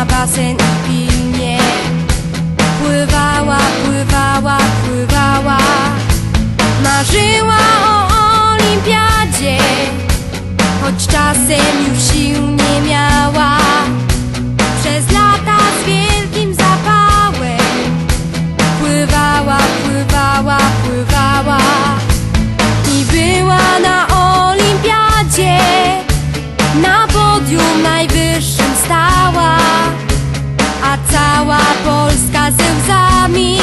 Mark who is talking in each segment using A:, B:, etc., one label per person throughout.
A: na basen i pilnie. Pływała, pływała, pływała. Marzyła o olimpiadzie Choć czasem już sił nie miała. Przez lata z wielkim zapałem. Pływała, pływała, pływała. I była na olimpiadzie. Na podium najwyższym stała, a cała Polska ze łzami.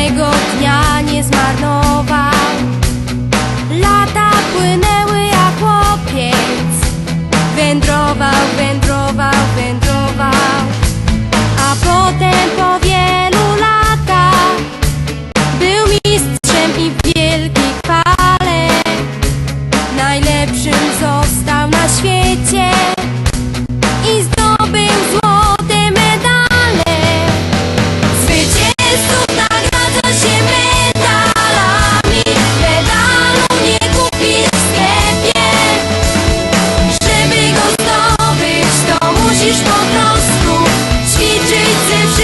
A: jednego dnia nie zmarnował. Lata płynęły jak chłopiec Wędrował, wędrował, wędrował. A potem po wielu latach Był mistrzem i w wielkiej chwale Najlepszym został na świecie.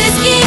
A: esquina.